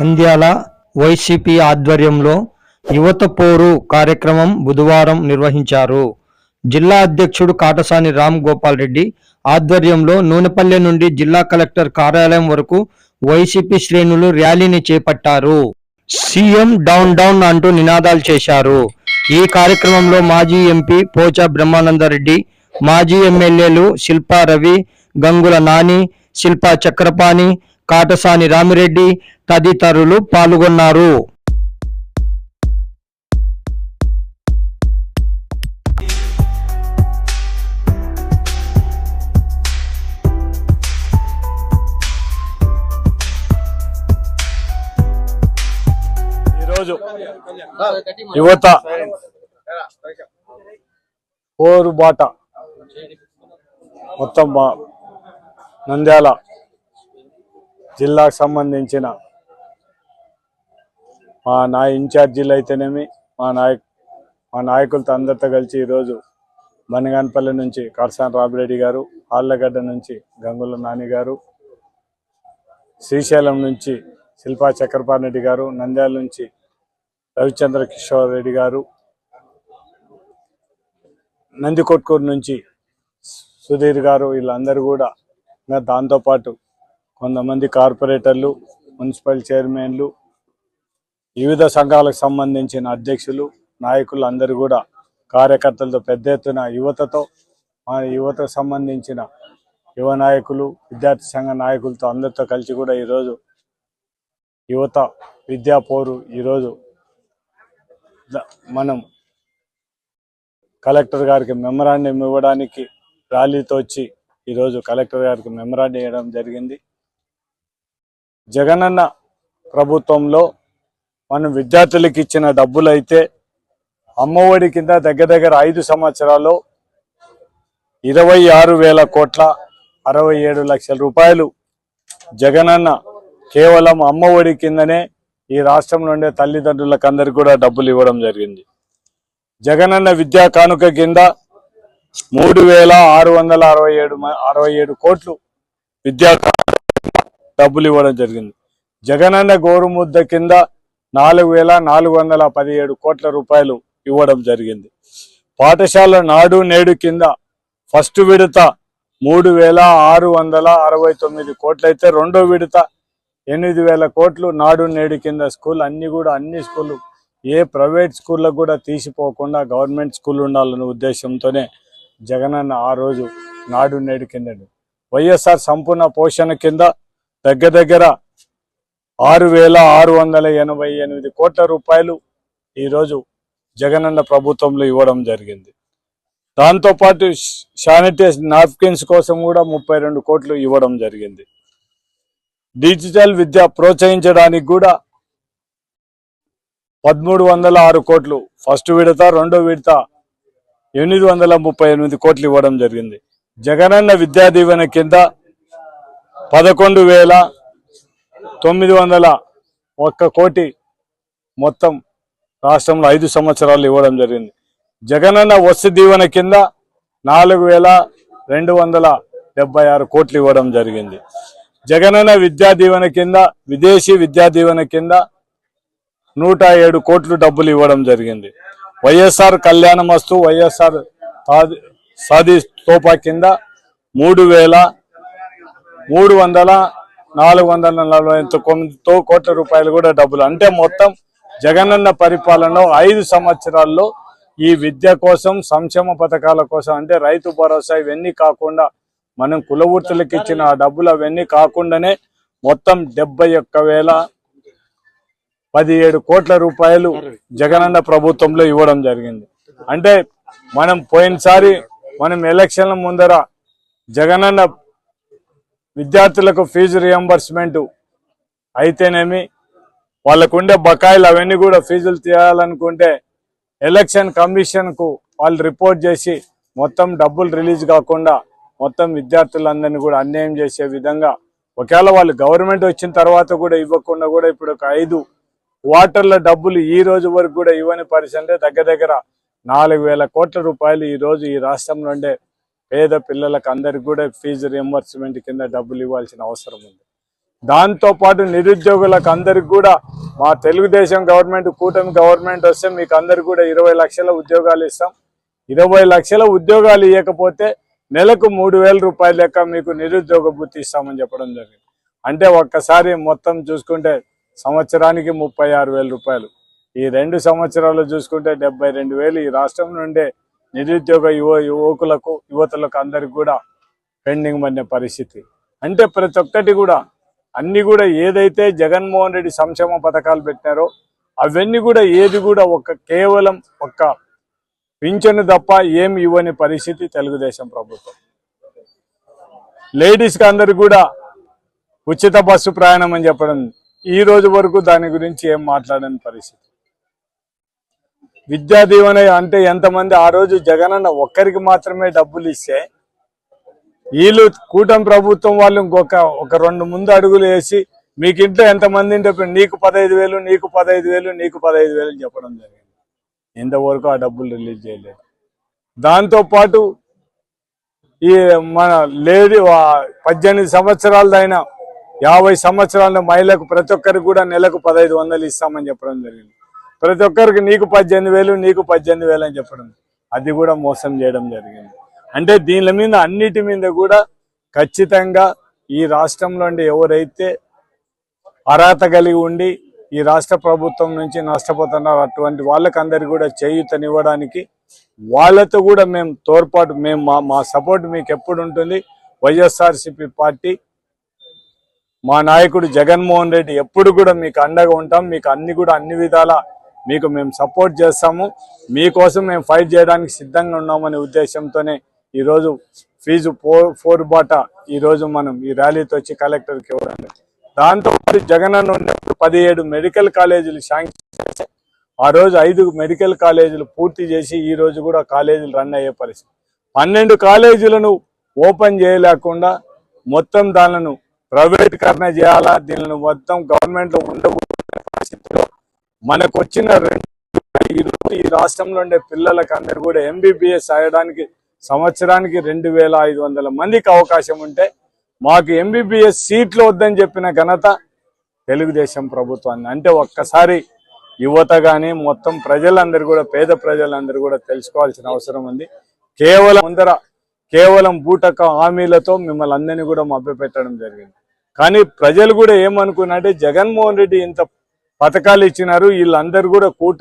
Nandyal YCP ఆధ్వర్యంలో యువత పోరు కార్యక్రమం బుధవారం నిర్వహించారు. జిల్లా అధ్యక్షుడు కాటసాని రామ్ గోపాల్ రెడ్డి ఆధ్వర్యంలో నూనెపల్లె నుండి జిల్లా కలెక్టర్ కార్యాలయం వరకు వైసీపీ శ్రేణులు ర్యాలీని చేపట్టారు. సీఎం డౌన్ డౌన్ అంటూ నినాదాలు చేశారు. ఈ కార్యక్రమంలో మాజీ ఎంపీ పోచా బ్రహ్మానందరెడ్డి మాజీ ఎమ్మెల్యేలు శిల్పా రవి గంగుల నాని శిల్పా చక్రపాణి కాటసాని రామిరెడ్డి తదితరులు పాల్గొన్నారు. ఈరోజు యువత ఓరు బాట మొత్తం నంద్యాల జిల్లాకు సంబంధించిన మా నా ఇన్ఛార్జీలు అయితేనేమి మా నాయక్ మా నాయకులతో అందరితో కలిసి ఈరోజు బనగానపల్లి నుంచి కర్సాన్ రాబిరెడ్డి గారు ఆళ్ళగడ్డ నుంచి గంగుల నాని గారు శ్రీశైలం నుంచి శిల్పా చక్రపాణి రెడ్డి గారు నంద్యాల నుంచి రవిచంద్ర కిషోర్ రెడ్డి గారు నందికొట్కూరు నుంచి సుధీర్ గారు వీళ్ళందరూ కూడా ఇంకా దాంతోపాటు కొంతమంది కార్పొరేటర్లు మున్సిపల్ చైర్మన్లు వివిధ సంఘాలకు సంబంధించిన అధ్యక్షులు నాయకులు అందరూ కూడా కార్యకర్తలతో పెద్ద ఎత్తున యువతతో మా యువతకు సంబంధించిన యువ నాయకులు విద్యార్థి సంఘ నాయకులతో అందరితో కలిసి కూడా ఈరోజు యువత విద్యా పోరు ఈరోజు మనం కలెక్టర్ గారికి మెమరాండం ఇవ్వడానికి ర్యాలీతో వచ్చి ఈరోజు కలెక్టర్ గారికి మెమరాండం ఇవ్వడం జరిగింది. జగనన్న ప్రభుత్వంలో మనం విద్యార్థులకు ఇచ్చిన డబ్బులు అయితే అమ్మఒడి కింద దగ్గర దగ్గర ఐదు సంవత్సరాల్లో ఇరవై ఆరు వేల కోట్ల అరవై ఏడు లక్షల రూపాయలు జగనన్న కేవలం అమ్మఒడి కిందనే ఈ రాష్ట్రంలో ఉండే తల్లిదండ్రులకు అందరికి కూడా డబ్బులు ఇవ్వడం జరిగింది. జగనన్న విద్యా కానుక కింద మూడు వేల ఆరు వందల అరవై ఏడు అరవై ఏడు కోట్లు విద్యా కానుక డబ్బులు ఇవ్వడం జరిగింది. జగనన్న గోరుముద్ద కింద నాలుగు వేల నాలుగు వందల పదిహేడు కోట్ల రూపాయలు ఇవ్వడం జరిగింది. పాఠశాల నాడు నేడు కింద ఫస్ట్ విడత మూడు వేల ఆరు వందల అరవై తొమ్మిది కోట్లయితే రెండో విడత ఎనిమిది వేల కోట్లు నాడు నేడు కింద స్కూల్. అన్ని కూడా అన్ని స్కూళ్ళు ఏ ప్రైవేట్ స్కూళ్ళకు కూడా తీసిపోకుండా గవర్నమెంట్ స్కూల్ ఉండాలనే ఉద్దేశంతోనే జగనన్న ఆ రోజు నాడు నేడు కింద. వైఎస్ఆర్ సంపూర్ణ పోషణ కింద దగ్గర దగ్గర ఆరు వేల ఆరు వందల ఎనభై ఎనిమిది కోట్ల రూపాయలు ఈరోజు జగనన్న ప్రభుత్వంలో ఇవ్వడం జరిగింది. దాంతోపాటు శానిటైజ్ నాప్కిన్స్ కోసం కూడా ముప్పై రెండు కోట్లు ఇవ్వడం జరిగింది. డిజిటల్ విద్య ప్రోత్సహించడానికి కూడా పదమూడు వందల ఆరు కోట్లు ఫస్ట్ విడత రెండో విడత ఎనిమిది వందల ముప్పై ఎనిమిది కోట్లు ఇవ్వడం జరిగింది. జగనన్న విద్యా దీవెన కింద పదకొండు వేల తొమ్మిది వందల ఒక్క కోటి మొత్తం రాష్ట్రంలో ఐదు సంవత్సరాలు ఇవ్వడం జరిగింది. జగనన్న వస్తు దీవెన కింద నాలుగు వేల రెండు వందల డెబ్బై ఆరు కోట్లు ఇవ్వడం జరిగింది. జగనన్న విద్యా దీవెన కింద విదేశీ విద్యా దీవెన కింద నూట ఏడు కోట్లు డబ్బులు ఇవ్వడం జరిగింది. వైఎస్ఆర్ కళ్యాణ మస్తు వైఎస్ఆర్ సాది- సాది తోపా కింద మూడు వేల మూడు వందల నాలుగు వందల నలభై తొమ్మిదితో కోట్ల రూపాయలు కూడా డబ్బులు. అంటే మొత్తం జగనన్న పరిపాలనలో ఐదు సంవత్సరాల్లో ఈ విద్య కోసం సంక్షేమ పథకాల కోసం అంటే రైతు భరోసా ఇవన్నీ కాకుండా మనం కులవృత్తులకు ఇచ్చిన ఆ డబ్బులు అవన్నీ కాకుండానే మొత్తం డెబ్బై ఒక్క వేల పదిహేడు కోట్ల రూపాయలు జగనన్న ప్రభుత్వంలో ఇవ్వడం జరిగింది. అంటే మనం పోయినసారి మనం ఎలక్షన్ల ముందర జగనన్న విద్యార్థులకు ఫీజు రియంబర్స్మెంట్ అయితేనేమి? వాళ్ళకు ఉండే బకాయిలు అవన్నీ కూడా ఫీజులు తీయాలనుకుంటే ఎలక్షన్ కమిషన్కు వాళ్ళు రిపోర్ట్ చేసి మొత్తం డబ్బులు రిలీజ్ కాకుండా మొత్తం విద్యార్థులందరినీ కూడా అన్యాయం చేసే విధంగా ఒకవేళ వాళ్ళు గవర్నమెంట్ వచ్చిన తర్వాత కూడా ఇవ్వకుండా కూడా ఇప్పుడు ఒక ఐదు క్వార్టర్ల డబ్బులు ఈ రోజు వరకు కూడా ఇవ్వని పరిస్థితి అంటే దగ్గర దగ్గర నాలుగు వేల కోట్ల రూపాయలు ఈ రోజు ఈ రాష్ట్రంలో ఉండే పేద పిల్లలకు అందరికి కూడా ఫీజు రియంబర్స్మెంట్ కింద డబ్బులు ఇవ్వాల్సిన అవసరం ఉంది. దాంతో పాటు నిరుద్యోగులకు అందరికి కూడా మా తెలుగుదేశం గవర్నమెంట్ కూటమి గవర్నమెంట్ వస్తే మీకు అందరికి కూడా ఇరవై లక్షల ఉద్యోగాలు ఇస్తాం. ఇరవై లక్షల ఉద్యోగాలు ఇవ్వకపోతే నెలకు మూడు వేల రూపాయల లెక్క మీకు నిరుద్యోగ భృతి ఇస్తామని చెప్పడం జరిగింది. అంటే ఒక్కసారి మొత్తం చూసుకుంటే సంవత్సరానికి ముప్పై ఆరు వేల రూపాయలు. ఈ రెండు సంవత్సరాలు చూసుకుంటే డెబ్బై రెండు వేలు ఈ రాష్ట్రం నుండే నిరుద్యోగ యువ యువకులకు యువతలకు అందరికి కూడా పెండింగ్ పడిన పరిస్థితి. అంటే ప్రతి ఒక్కటి కూడా అన్ని కూడా ఏదైతే జగన్మోహన్ రెడ్డి సంక్షేమ పథకాలు పెట్టారో అవన్నీ కూడా ఏది కూడా ఒక కేవలం ఒక్క పింఛను తప్ప ఏమి ఇవ్వని పరిస్థితి తెలుగుదేశం ప్రభుత్వం. లేడీస్కి అందరికి కూడా ఉచిత బస్సు ప్రయాణం అని చెప్పడం ఈ రోజు వరకు దాని గురించి ఏం మాట్లాడని పరిస్థితి? విద్యా దీవెన అంటే ఎంతమంది ఆ రోజు జగనన్న ఒక్కరికి మాత్రమే డబ్బులు ఇస్తే వీళ్ళు కూటమి ప్రభుత్వం వాళ్ళు ఇంకొక ఒక రెండు ముందు అడుగులు వేసి మీకు ఇంట్లో ఎంతమంది ఉంటే నీకు పదహైదు వేలు నీకు పదహైదు వేలు నీకు పదహైదు వేలు అని చెప్పడం జరిగింది. ఇంతవరకు ఆ డబ్బులు రిలీజ్ చేయలేదు. దాంతో పాటు ఈ మన లేడీ పద్దెనిమిది సంవత్సరాలదైన యాభై సంవత్సరాల మహిళకు ప్రతి ఒక్కరికి కూడా నెలకు పదహైదు వందలు ఇస్తామని చెప్పడం జరిగింది. ప్రతి ఒక్కరికి నీకు పద్దెనిమిది వేలు నీకు పద్దెనిమిది వేలు అని చెప్పడం. అది కూడా మోసం చేయడం జరిగింది. అంటే దీని మీద అన్నిటి మీద కూడా ఖచ్చితంగా ఈ రాష్ట్రంలో ఎవరైతే అర్హత కలిగి ఉండి ఈ రాష్ట్ర ప్రభుత్వం నుంచి నష్టపోతున్నారు అటువంటి వాళ్ళకందరికీ కూడా చేయూతనివ్వడానికి వాళ్ళతో కూడా మేము తోడ్పాటు మేము మా మా సపోర్ట్ మీకు ఎప్పుడు ఉంటుంది. వైఎస్ఆర్సిపి పార్టీ మా నాయకుడు జగన్మోహన్ రెడ్డి ఎప్పుడు కూడా మీకు అండగా ఉంటాం. మీకు అన్ని కూడా అన్ని విధాల మీకు మేము సపోర్ట్ చేస్తాము. మీకోసం మేము ఫైట్ చేయడానికి సిద్ధంగా ఉన్నామనే ఉద్దేశంతోనే ఈరోజు ఫీజు ఫోర్ ఫోర్ బాట ఈరోజు మనం ఈ ర్యాలీతో వచ్చి కలెక్టర్కి ఇవ్వడం. దాంతో పాటు అన్న ఉన్నప్పుడు పదిహేడు మెడికల్ కాలేజీలు శాంక్షన్ ఆ రోజు ఐదు మెడికల్ కాలేజీలు పూర్తి చేసి ఈ రోజు కూడా కాలేజీలు రన్ అయ్యే పరిస్థితి. పన్నెండు కాలేజీలను ఓపెన్ చేయలేకుండా మొత్తం దానిను ప్రైవేటీకరణ చేయాలా? దీనిని మొత్తం గవర్నమెంట్లో ఉండకూడదు పరిస్థితిలో మనకు వచ్చిన రెండు ఈ ఈ రాష్ట్రంలో ఉండే పిల్లలకు అందరు కూడా ఎంబీబీఎస్ అయ్యడానికి సంవత్సరానికి రెండు వేల ఐదు వందల మందికి అవకాశం ఉంటే మాకు ఎంబీబీఎస్ సీట్లు వద్దని చెప్పిన ఘనత తెలుగుదేశం ప్రభుత్వాన్ని. అంటే ఒక్కసారి యువత కానీ మొత్తం ప్రజలందరూ కూడా పేద ప్రజలందరూ కూడా తెలుసుకోవాల్సిన అవసరం ఉంది. కేవలం ముందర కేవలం బూటక హామీలతో మిమ్మల్ని అందరినీ కూడా మభ్యపెట్టడం జరిగింది. కానీ ప్రజలు కూడా ఏమనుకున్నారంటే జగన్మోహన్ రెడ్డి ఇంత పథకాలు ఇచ్చినారు. వీళ్ళందరూ కూడా కూట